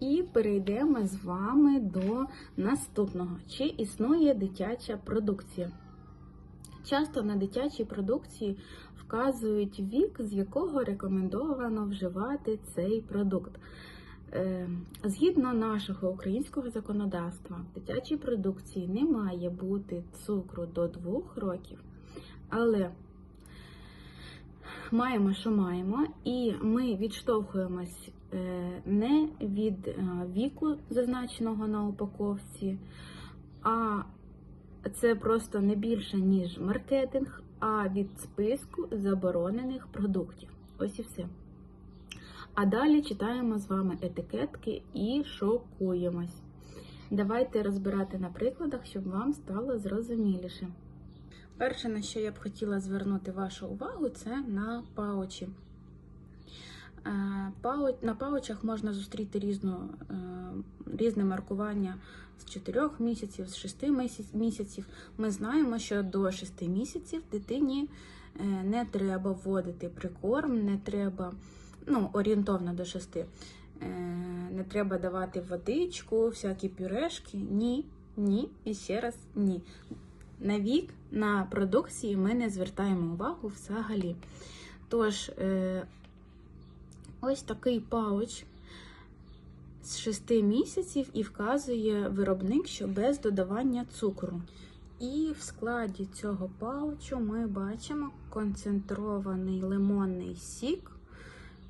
І перейдемо з вами до наступного. Чи існує дитяча продукція? Часто на дитячій продукції вказують вік, з якого рекомендовано вживати цей продукт. Е, Згідно нашого українського законодавства, в дитячій продукції не має бути цукру до 2 років, але маємо, що маємо, і ми відштовхуємось не від е, віку, зазначеного на упаковці, а це просто не більше, ніж маркетинг, а від списку заборонених продуктів. Ось і все. А далі читаємо з вами етикетки і шокуємось. Давайте розбирати на прикладах, щоб вам стало зрозуміліше. Перше, на що я б хотіла звернути вашу увагу, це на паучі. Е, На паучах можна зустріти різну, е, різне маркування з 4 місяців, з 6 місяців. Ми знаємо, що до 6 місяців дитині е, не треба вводити прикорм, не треба, ну, орієнтовно до 6, е, не треба давати водичку, всякі пюрешки. Ні, ні, і ще раз ні. На вік, на продукції ми не звертаємо увагу взагалі. Тож, ось такий пауч з 6 місяців і вказує виробник, що без додавання цукру. І в складі цього паучу ми бачимо концентрований лимонний сік,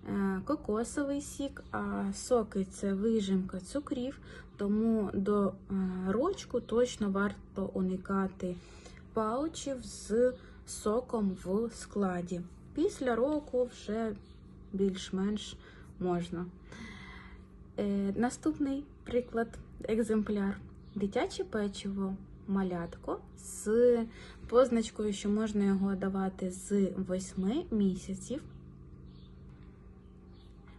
е, кокосовий сік, а соки це вижимка цукрів, тому до е, рочку точно варто уникати паучів з соком в складі. Після року вже більш-менш можна. Е, наступний приклад, екземпляр. Дитяче печиво малятко з позначкою, що можна його давати з 8 місяців.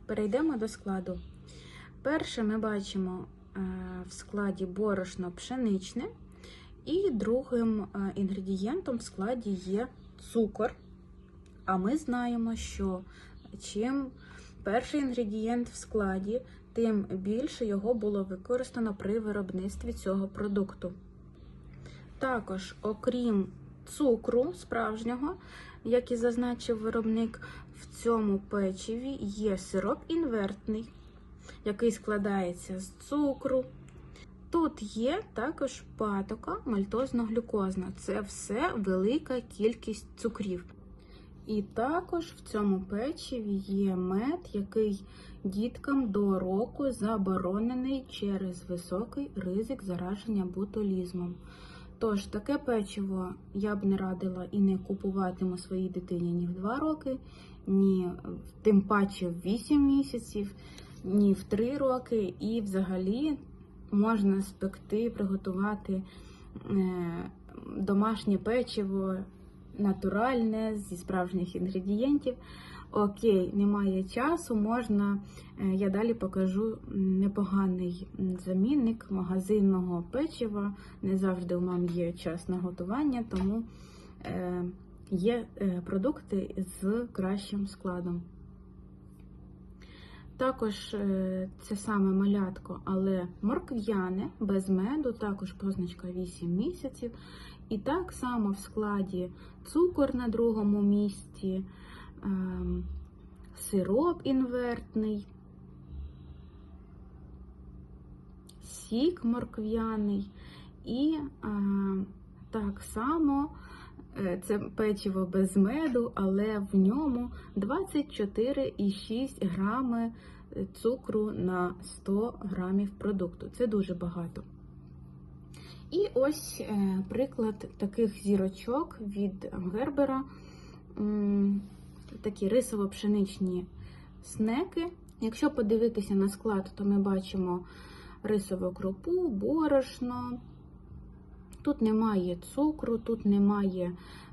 Перейдемо до складу. Перше ми бачимо е, в складі борошно пшеничне, і другим е, інгредієнтом в складі є цукор. А ми знаємо, що чим перший інгредієнт в складі, тим більше його було використано при виробництві цього продукту. Також, окрім цукру справжнього, як і зазначив виробник, в цьому печиві є сироп інвертний, який складається з цукру. Тут є також патока мальтозно-глюкозна. Це все велика кількість цукрів. І також в цьому печиві є мед, який діткам до року заборонений через високий ризик зараження ботулізмом. Тож таке печиво я б не радила і не купуватиму своїй дитині ні в 2 роки, ні тим паче в 8 місяців, ні в 3 роки. І взагалі можна спекти, приготувати е, домашнє печиво натуральне, зі справжніх інгредієнтів. Окей, немає часу, можна. е, Я далі покажу непоганий замінник магазинного печива. Не завжди у мам є час на готування, тому е, є е, продукти з кращим складом. Також це саме малятко, але моркв'яне, без меду, також позначка 8 місяців. І так само в складі цукор на другому місці, ем, сироп інвертний, сік моркв'яний і е, так само е, це печиво без меду, але в ньому 24,6 грами цукру на 100 грамів продукту. Це дуже багато. І ось е, приклад таких зірочок від Гербера. Такі рисово-пшеничні снеки. Якщо подивитися на склад, то ми бачимо рисову крупу, борошно. Тут немає цукру, тут немає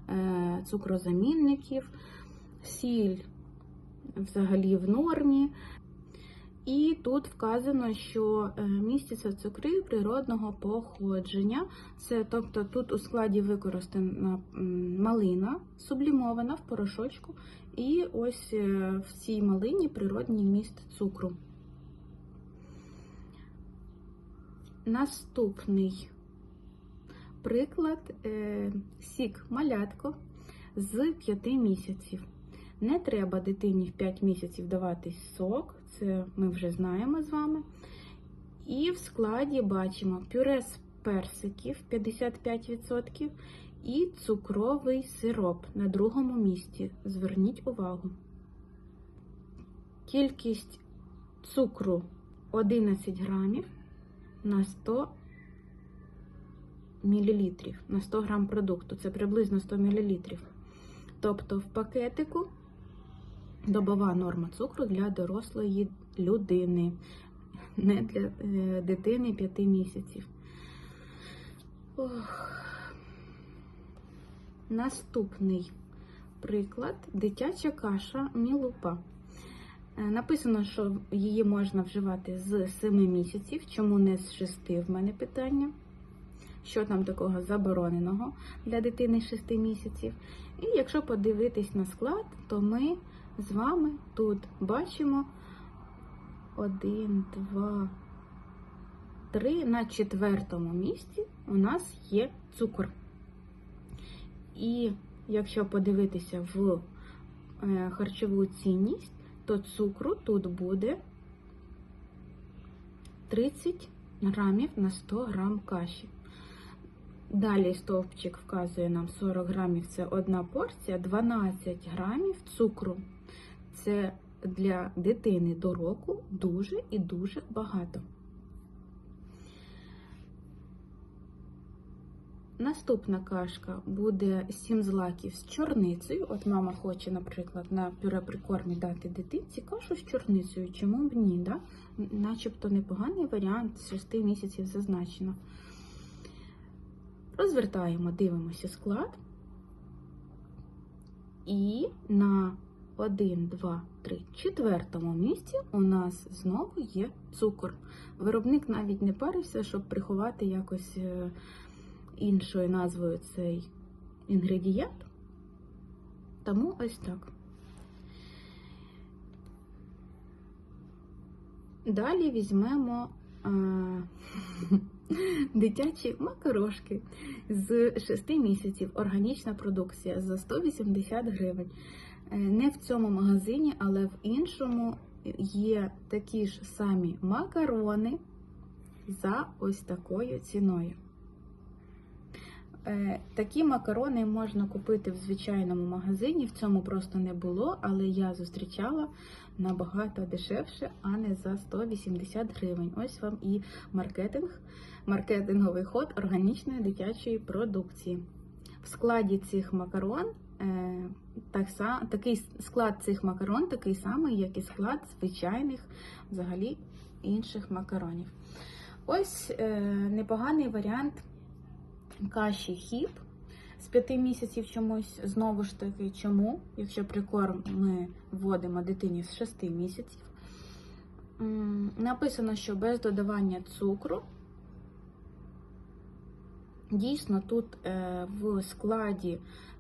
е, цукрозамінників, сіль взагалі в нормі. І тут вказано, що е, містяться цукри природного походження. Це, тобто тут у складі використана малина сублімована в порошочку, і ось е, в цій малині природній міст цукру. Наступний приклад е, сік малятко з 5 місяців. Не треба дитині в 5 місяців давати сок, це ми вже знаємо з вами. І в складі бачимо пюре з персиків 55% і цукровий сироп на другому місці. Зверніть увагу. Кількість цукру 11 грамів на 100 мл, на 100 грам продукту. Це приблизно 100 мл. Тобто в пакетику добова норма цукру для дорослої людини, не для е, дитини 5 місяців. Ох. Наступний приклад дитяча каша мілупа. Е, Написано, що її можна вживати з 7 місяців. Чому не з 6 в мене питання? Що там такого забороненого для дитини 6 місяців? І якщо подивитись на склад, то ми з вами тут бачимо 1, 2, 3. На четвертому місці у нас є цукор. І якщо подивитися в е, харчову цінність, то цукру тут буде 30 грамів на 100 грам каші. Далі стовпчик вказує нам 40 грамів це одна порція, 12 грамів цукру. Це для дитини до року дуже і дуже багато. Наступна кашка буде 7 злаків з чорницею. От мама хоче, наприклад, на пюре прикормі дати дитинці кашу з чорницею. Чому б ні? Да? Начебто непоганий варіант з 6 місяців зазначено. Розвертаємо, дивимося склад. І на 1, 2, 3, четвертому місці у нас знову є цукор. Виробник навіть не парився, щоб приховати якось е, іншою назвою цей інгредієнт. Тому ось так. Далі візьмемо а, дитячі макарошки з 6 місяців. Органічна продукція за 180 гривень. Е, Не в цьому магазині, але в іншому є такі ж самі макарони за ось такою ціною. Е, Такі макарони можна купити в звичайному магазині, в цьому просто не було, але я зустрічала набагато дешевше, а не за 180 гривень. Ось вам і маркетинг, маркетинговий ход органічної дитячої продукції. В складі цих макарон е, так, такий склад цих макарон такий самий, як і склад звичайних взагалі інших макаронів. Ось е, непоганий варіант каші хіп з 5 місяців чомусь. Знову ж таки, чому? Якщо прикорм ми вводимо дитині з 6 місяців. Написано, що без додавання цукру. Дійсно, тут е, в складі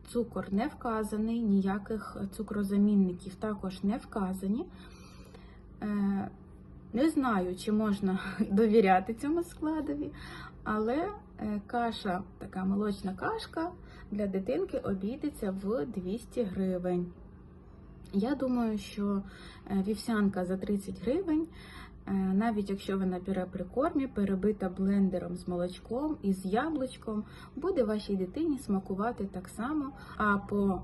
цукор не вказаний, ніяких цукрозамінників також не вказані. Е, не знаю, чи можна довіряти цьому складові, але е, каша, така молочна кашка для дитинки обійдеться в 200 гривень. Я думаю, що е, вівсянка за 30 гривень, е, навіть якщо вона пюре при кормі, перебита блендером з молочком і з яблучком, буде вашій дитині смакувати так само, а по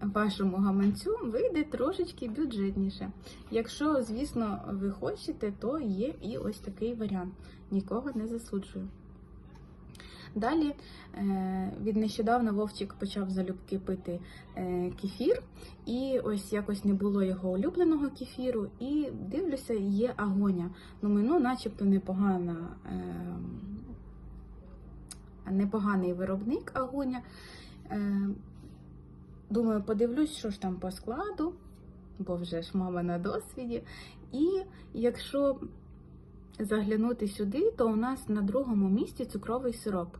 вашому гаманцю вийде трошечки бюджетніше. Якщо, звісно, ви хочете, то є і ось такий варіант. Нікого не засуджую. Далі е, від нещодавно Вовчик почав залюбки пити е, кефір, і ось якось не було його улюбленого кефіру. І дивлюся, є агоня. Ну, начебто непогана, е, непоганий виробник агоня. Думаю, подивлюсь, що ж там по складу, бо вже ж мама на досвіді. І якщо заглянути сюди, то у нас на другому місці цукровий сироп.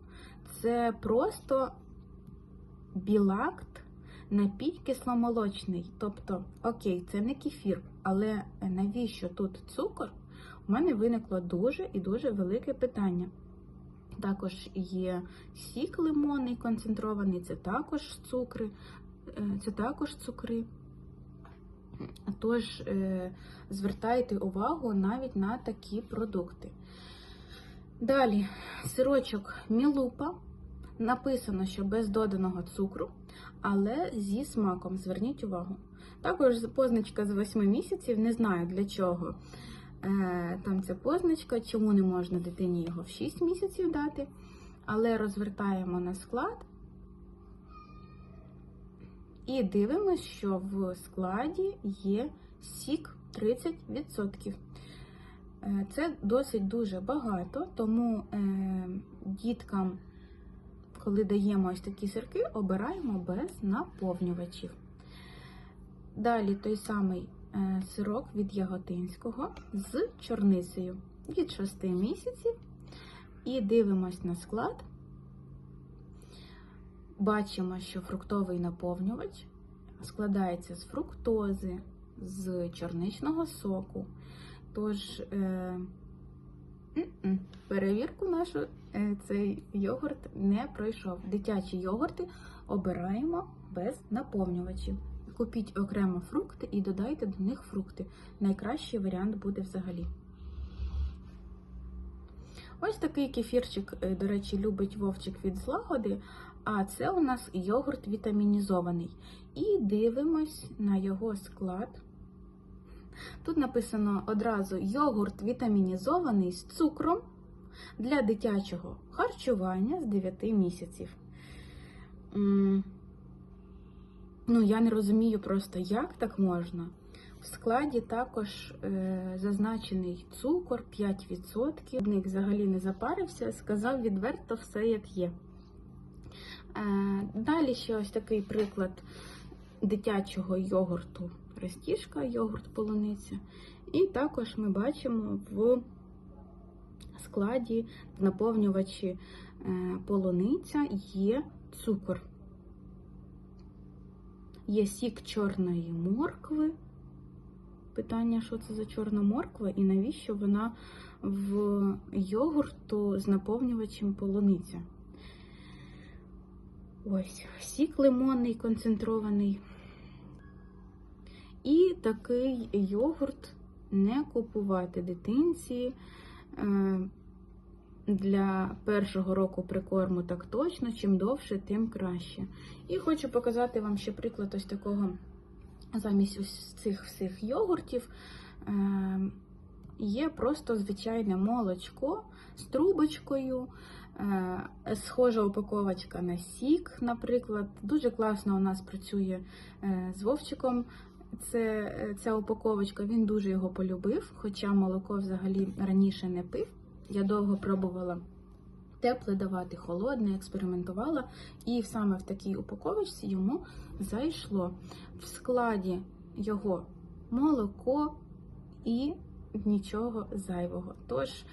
Це просто білакт напій кисломолочний. Тобто, окей, це не кефір, але навіщо тут цукор У мене виникло дуже і дуже велике питання. Також є сік лимонний концентрований, це також цукри, це також цукри. Тож е, звертайте увагу навіть на такі продукти. Далі, сирочок Мілупа. Написано, що без доданого цукру, але зі смаком. Зверніть увагу. Також позначка з 8 місяців, не знаю для чого. Е, Там ця позначка, чому не можна дитині його в 6 місяців дати. Але розвертаємо на склад і дивимося, що в складі є сік 30%. Е, Це досить дуже багато, тому е, діткам, коли даємо ось такі сирки, обираємо без наповнювачів. Далі той самий е, сирок від Яготинського з чорницею від 6 місяців. І дивимось на склад. Бачимо, що фруктовий наповнювач складається з фруктози, з чорничного соку. Тож, е, перевірку нашу е, цей йогурт не пройшов. Дитячі йогурти обираємо без наповнювачів. Купіть окремо фрукти і додайте до них фрукти. Найкращий варіант буде взагалі. Ось такий кефірчик, е, до речі, любить вовчик від злагоди. А це у нас йогурт вітамінізований. І дивимось на його склад. Тут написано одразу йогурт вітамінізований з цукром для дитячого харчування з 9 місяців. Ну, я не розумію просто, як так можна. В складі також е, зазначений цукор 5%. Виробник взагалі не запарився, сказав відверто все як є. Е, далі ще ось такий приклад дитячого йогурту Ростішка, йогурт полуниця. І також ми бачимо в складі в наповнювачі е, полуниця є цукор. Є сік чорної моркви. Питання, що це за чорна морква і навіщо вона в йогурту з наповнювачем полуниця? Ось, сік лимонний концентрований. І такий йогурт не купувати дитинці е, для першого року прикорму так точно, чим довше, тим краще. І хочу показати вам ще приклад ось такого замість ось цих всіх йогуртів. Е, Є просто звичайне молочко з трубочкою, схожа упаковочка на сік, наприклад. Дуже класно у нас працює е, з Вовчиком. Це, е, Ця упаковочка, він дуже його полюбив, хоча молоко взагалі раніше не пив. Я довго пробувала тепле давати, холодне, експериментувала, і саме в такій упаковочці йому зайшло. В складі його молоко і нічого зайвого. Тож, е,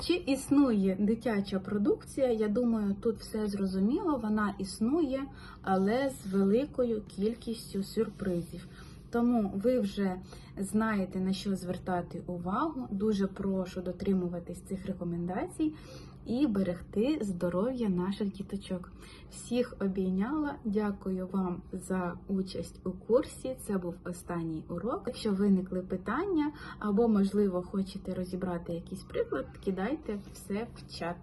чи існує дитяча продукція? Я думаю, тут все зрозуміло, вона існує, але з великою кількістю сюрпризів. Тому ви вже знаєте, на що звертати увагу. Дуже прошу дотримуватись цих рекомендацій і берегти здоров'я наших діточок. Всіх обійняла. Дякую вам за участь у курсі. Це був останній урок. Якщо виникли питання або, можливо, хочете розібрати якийсь приклад, кидайте все в чат.